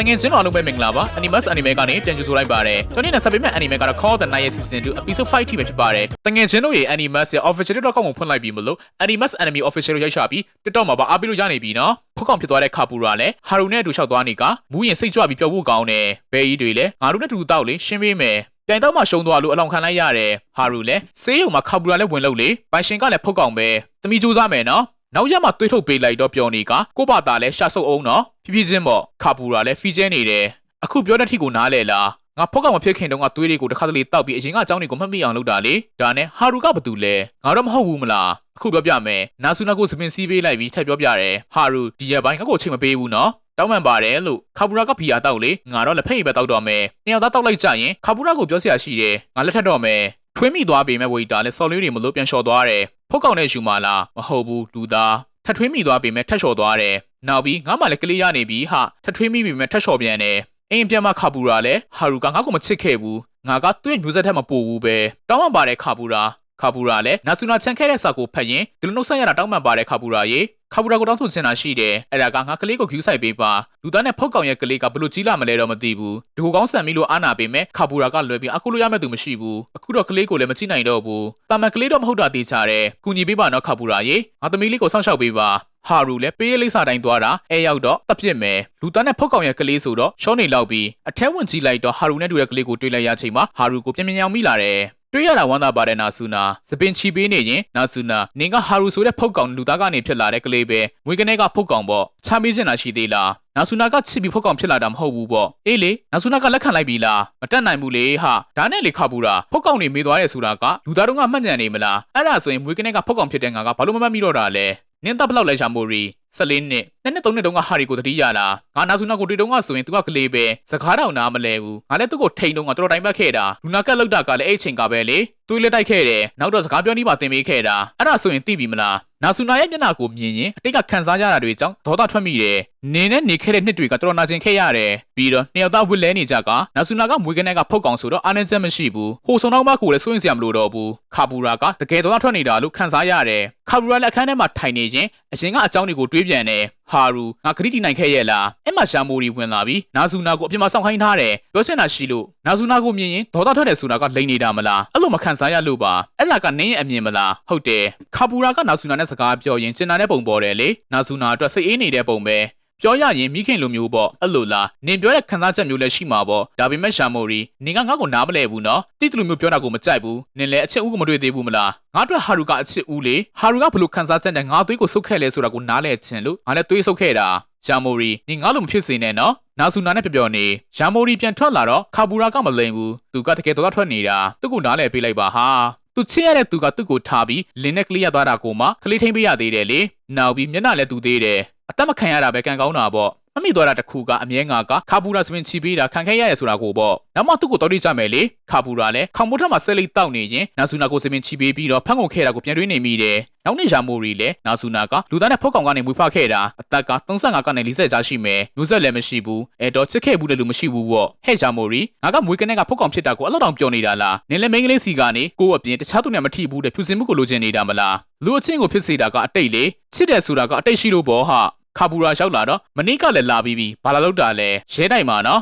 တငယ်ချင်းတော်အားလုံးပဲမင်္ဂလာပါ Animus Anime ကနေပြန်ကြိုဆိုလိုက်ပါတယ်ကျွန်တော်နေ့နဲ့ဆက်ပေးမဲ့ Anime ကတော့ Call of the Night ရဲ့ Season 2 Episode 5ထိပဲဖြစ်ပါတယ်တငယ်ချင်းတို့ရဲ့ Animus ရဲ့ Official TikTok ကိုဖွင့်လိုက်ပြီးမလို့ Animus Anime Official ကိုရိုက်ရှာပြီး TikTok မှာပါအားပေးလို့ရနေပြီနော်ဖုတ်ကောင်ဖြစ်သွားတဲ့ခါပူရာလည်းဟာရူနဲ့အတူလျှောက်သွားနေကမူးရင်စိတ်ကြွပြီးပျော်ဖို့ကောင်းတယ်ဘဲကြီးတွေလည်းငါတို့နဲ့တူတောက်လေရှင်းပေးမယ်ပြိုင်တော့မှရှုံသွားလို့အလောင်ခံလိုက်ရတယ်ဟာရူလည်းဆေးရုံမှာခါပူရာလည်းဝင်လို့လေပိုင်ရှင်ကလည်းဖုတ်ကောင်ပဲတမီစူးစမ်းမယ်နော် နောက်ရက်မှာတွေးထုတ်ပေးလိုက်တော့ပြောနေကကိုပါတာလဲရှာဆုပ်အောင်နော်ဖြည်းဖြည်းချင်းပေါ့ခါပူရာလဲဖီကျဲနေတယ်အခုပြောတဲ့ထိကိုနားလဲလားငါဖောက်ကမဖြစ်ခင်တုန်းကသွေးတွေကိုတစ်ခါတလေတောက်ပြီးအရင်ကအကြောင်းတွေကိုမှတ်မိအောင်လုပ်တာလေဒါနဲ့ဟာရူကဘာတူလဲငါတော့မဟုတ်ဘူးမလားအခုပြောပြမယ်နာဆူနာကိုစပင်စီးပေးလိုက်ပြီးထပ်ပြောပြတယ်ဟာရူဒီရက်ပိုင်းငါ့ကိုချိန်မပေးဘူးနော်တောင်းပန်ပါတယ်လို့ခါပူရာကဖီယာတောက်လေငါတော့လက်ဖက်ရည်ပဲတောက်တော့မယ်နှစ်ယောက်သားတောက်လိုက်ကြရင်ခါပူရာကိုပြောစရာရှိတယ်ငါလက်ထက်တော့မယ်ထွေးမိသွားပေမဲ့ဝေတာလဲစော်လေးတွေမလို့ပြန်လျှော်သွားတယ် ဖုတ်ကောင်နဲ့ယူမာလားမဟုတ်ဘူးလူသားထပ်ထွေးမိသွားပေမဲ့ထက်လျှော်သွားတယ်နောက်ပြီးငါမှလည်းကလေးရနေပြီဟာထပ်ထွေးမိပေမဲ့ထက်လျှော်ပြန်တယ်အိမ်ပြန်မှခါပူရာလဲဟာရူကငါ့ကိုမချစ်ခဲ့ဘူးငါကသူ့ရဲ့မျိုးဆက်ထက်မပိုဘူးပဲတောင်းပန်ပါတယ်ခါပူရာ ခါပူရာလည်းနာဆူနာချန်ခဲ့တဲ့စာကိုဖတ်ရင်ဒီလိုနှုတ်ဆက်ရတာတောင်းပန်ပါတယ်ခါပူရာရေခါပူရာကိုတောင်းဆိုချင်တာရှိတယ်အဲ့ဒါကငါကလေးကိုဂူးဆိုင်ပေးပါလူသားနဲ့ဖုတ်ကောင်ရဲ့ကလေးကဘလို့ကြီးလာမလဲတော့မသိဘူးဒီကိုကောင်းဆန်ပြီလို့အာနာပေးမယ်ခါပူရာကလွယ်ပြီးအခုလိုရမဲ့သူမရှိဘူးအခုတော့ကလေးကိုလည်းမကြည့်နိုင်တော့ဘူးတာမန်ကလေးတော့မဟုတ်တာသိချတယ်ကူညီပေးပါနော်ခါပူရာရေငါသမီးလေးကိုစောင့်ရှောက်ပေးပါဟာရူလည်းပေးရလိမ့်စာတိုင်းသွားတာအဲရောက်တော့တပ်ပြစ်မယ်လူသားနဲ့ဖုတ်ကောင်ရဲ့ကလေးဆိုတော့ရှောနေလောက်ပြီးအထဲဝင်ကြည့်လိုက်တော့ဟာရူနဲ့တူတဲ့ကလေးကိုတွေ့လိုက်ရချိန်မှာဟာရူကိုပြန်ပြန်အောင်မိလာတယ် တွေ့ရတာဝမ်းသာပါတယ်နာဆူနာစပင်ချီပေးနေရင်နာဆူနာနင်ကဟာရူဆိုတဲ့ဖုတ်ကောင်လူသားကနေဖြစ်လာတဲ့ကလေးပဲမွေကနေကဖုတ်ကောင်ပေါ့ချာမေးစင်တာရှိသေးလားနာဆူနာကချစ်ပြီးဖုတ်ကောင်ဖြစ်လာတာမဟုတ်ဘူးပေါ့အေးလေနာဆူနာကလက်ခံလိုက်ပြီလားမတက်နိုင်ဘူးလေဟာဒါနဲ့လေခါပူတာဖုတ်ကောင်နေမေးသွားတယ်ဆိုတာကလူသားတို့ကမှတ်ညံနေမလားအဲ့ဒါဆိုရင်မွေကနေကဖုတ်ကောင်ဖြစ်တဲ့ငါကဘာလို့မမှတ်မိတော့တာလဲနင်တပ်ဘလောက်လဲရှာမိုရီ 14နှစ်နှစ်နှစ်သုံးနှစ်တုန်းကဟာရီကိုတတိရလားငါနာဆူနာကိုတွေ့တုန်းကဆိုရင်သူကကလေးပဲစကားတောင်နားမလဲဘူးငါလည်းသူ့ကိုထိန်တုန်းကတော်တော်တိုင်းပတ်ခဲ့တာလူနာကက်လောက်တာကလည်းအဲ့အချိန်ကပဲလေတွေးလက်တိုက်ခဲ့တယ်နောက်တော့စကားပြောနေပါတင်ပေးခဲ့တာအဲ့ဒါဆိုရင်သိပြီမလား နာဆူနာရဲ့မျက်နှာကိုမြင်ရင်အတိတ်ကခံစားရတာတွေကြောင့်ဒေါသထွက်မိတယ်နေနဲ့နေခဲ့တဲ့နှစ်တွေကတော်တော်နာကျင်ခဲ့ရတယ်ပြီးတော့နှစ်ယောက်သားဝစ်လဲနေကြကနာဆူနာကမွေးကနေကဖုတ်ကောင်ဆိုတော့အာနန်ချက်မရှိဘူးဟိုဆုံတော့မကိုလည်းစိုးရင်စရာမလိုတော့ဘူးခါပူရာကတကယ်ဒေါသထွက်နေတာလို့ခံစားရတယ်ခါပူရာလက်အခန်းထဲမှာထိုင်နေခြင်းအရင်ကအကြောင်းတွေကိုတွေးပြန်တယ် ဟာရူငါခရီးတီနိုင်ခဲ့ရဲ့လားအဲ့မှာရှာမိုရီဝင်လာပြီးနာဇူနာကိုအပြင်မှာစောင့်ခိုင်းထားတယ်ပြောချင်တာရှိလို့နာဇူနာကိုမြင်ရင်ဒေါသထွက်တယ်ဆိုတာကလိန်နေတာမလားအဲ့လိုမခံစားရလို့ပါအဲ့လာကနင်းရဲ့အမြင်မလားဟုတ်တယ်ခါပူရာကနာဇူနာနဲ့စကားပြောရင်ကျင်နာတဲ့ပုံပေါ်တယ်လေနာဇူနာအတွက်စိတ်အေးနေတဲ့ပုံပဲ ပြောရရင်မိခင်လိုမျိုးပေါ့အဲ့လိုလားနင်ပြောတဲ့ခံစားချက်မျိုးလည်းရှိမှာပေါ့ဒါပေမဲ့ရှာမိုရီနင်ကငါ့ကိုနားမလဲဘူးနော်တိတလူမျိုးပြောတာကိုမကြိုက်ဘူးနင်လည်းအချစ်ဦးကိုမတွေ့သေးဘူးမလားငါတို့ဟာရူကအချစ်ဦးလေဟာရူကဘလို့ခံစားချက်နဲ့ငါသွေးကိုဆုတ်ခဲ့လဲဆိုတာကိုနားလဲချင်လို့ငါလည်းသွေးဆုတ်ခဲ့တာယာမိုရီနင်ငါလိုမဖြစ်စေနဲ့နော်နာဆူနာနဲ့ပြောပြောနေယာမိုရီပြန်ထွက်လာတော့ခါပူရာကမလိန်ဘူးသူကတကယ်တော့ထွက်နေတာသူ့ကိုနားလဲပေးလိုက်ပါဟာသူချစ်ရတဲ့သူကသူ့ကိုထားပြီးလင်းနဲ့ကလေးရသွားတာကိုမှကလေးထိန်ပေးရသေးတယ်လေနောက်ပြီးမျက်နှာလည်းတူသေးတယ် အသက်မခံရတာပဲကံကောင်းတာပေါ့မမိသွားတာတခုကအမြဲငါကခါပူရာစပင်ချီပေးတာခံခဲ့ရတယ်ဆိုတာကိုပေါ့နောက်မှသူ့ကိုတော်တိကြမယ်လေခါပူရာလည်းခေါမိုးထက်မှာဆက်လိတ်တောက်နေရင်နာဆူနာကိုစပင်ချီပေးပြီးတော့ဖန်ကုန်ခဲ့တာကိုပြန်တွေးနေမိတယ်နောက်နေ့ရာမိုရီလည်းနာဆူနာကလူသားနဲ့ဖုတ်ကောင်ကနေမွေးဖွားခဲ့တာအသက်က35ကနေ40ကြားရှိမယ်မျိုးဆက်လည်းမရှိဘူးအဲ့တော့ချစ်ခဲ့ဘူးလည်းလူမရှိဘူးပေါ့ဟဲ့ရာမိုရီငါကမွေးကနေကဖုတ်ကောင်ဖြစ်တာကိုအဲ့လောက်တောင်ပြောနေတာလားနင်လည်းမိန်းကလေးစီကနေကိုယ့်အပြင်တခြားသူနဲ့မထိဘူးတဲ့ဖြူစင်မှုကိုလိုချင်နေတာမလားလူအချင်းကိုဖြစ်စေတာကအတိတ်လေချစ်တယ်ဆိုတာကအတိတ်ရှိလို့ပေါ့ဟာ ခါပူရာရောက်လာတော့မနေ့ကလည်းလာပြီးပြီဘာလာလောက်တာလဲရဲတိုင်မှာနော်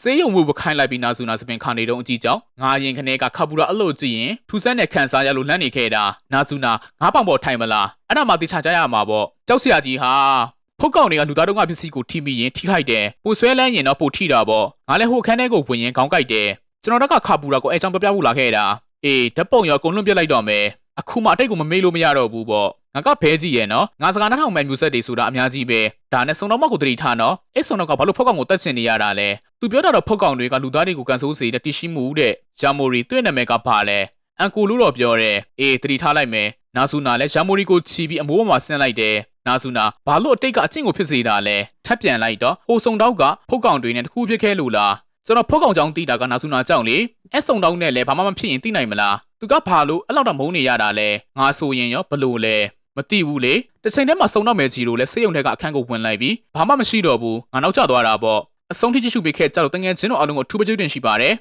စေးရုံမှုပခိုင်းလိုက်ပြီးနာဆူနာစပင်ခါနေတုံးအကြည့်ကြောင့်ငါရင်ခနဲ့ကခါပူရာအလို့ကြည့်ရင်ထူဆန်းနဲ့ခန်းစားရလို့လှမ်းနေခဲ့တာနာဆူနာငါးပောင်ပေါ်ထိုင်မလားအဲ့ဒါမှတိချကြရမှာပေါ့ကြောက်စရာကြီးဟာဖုတ်ကောင်တွေကလူသားတို့ကပစ္စည်းကိုထိမိရင်ထိခိုက်တယ်ပိုဆွဲလန်းရင်တော့ပိုထိတာပေါ့ငါလည်းဟိုခန်းထဲကိုဝင်ရင်ခေါင်းကိုက်တယ်ကျွန်တော်တို့ကခါပူရာကိုအဲချောင်းပြပြဖို့လာခဲ့တာအေးဓာတ်ပုံရောအကုန်လွတ်ပြလိုက်တော့မယ်အခုမှအတိတ်ကိုမမေ့လို့မရတော့ဘူးပေါ့ ငါကဖဲကြည့်ရဲ့နော်ငါစကားနှထောင်မဲ့မျိုးဆက်တွေဆိုတာအများကြီးပဲဒါနဲ့စုံတော့မကိုတတိထားနော်အဲ့စုံတော့ကဘာလို့ဖုတ်ကောင်ကိုတတ်ချင်နေရတာလဲသူပြောတာတော့ဖုတ်ကောင်တွေကလူသားတွေကိုကန်ဆိုးစေတဲ့တိရှိမှုတဲ့ဂျာမိုရီတွေ့နာမည်ကဘာလဲအန်ကိုလို့တော့ပြောတယ်အေးတတိထားလိုက်မယ်နာဆူနာလည်းဂျာမိုရီကိုချီပြီးအမိုးပေါ်မှာဆင်းလိုက်တယ်နာဆူနာဘာလို့အတိတ်ကအချင်းကိုဖြစ်စေတာလဲထပ်ပြန်လိုက်တော့ဟိုစုံတော့ကဖုတ်ကောင်တွေနဲ့တခုဖြစ်ခဲလို့လားကျွန်တော်ဖုတ်ကောင်ကြောင့်တီးတာကနာဆူနာကြောင့်လေအဲ့စုံတော့နဲ့လည်းဘာမှမဖြစ်ရင်သိနိုင်မလားသူကဘာလို့အဲ့လောက်တော့မုန်းနေရတာလဲငါဆိုရင်ရောဘလို့လဲ မသိဘူးလေတစ်ချိန်တည်းမှာစုံတော့မယ်ကြီးလို့လဲစေယုံထဲကအခန်းကိုဝင်လိုက်ပြီးဘာမှမရှိတော့ဘူးငါနောက်ကျသွားတာပေါ့အဆုံးထိကြည့်ရှုပေးခဲ့ကြတော့တငယ်ချင်းတို့အားလုံးကိုထူးပကျုတင်ရှိပါတယ်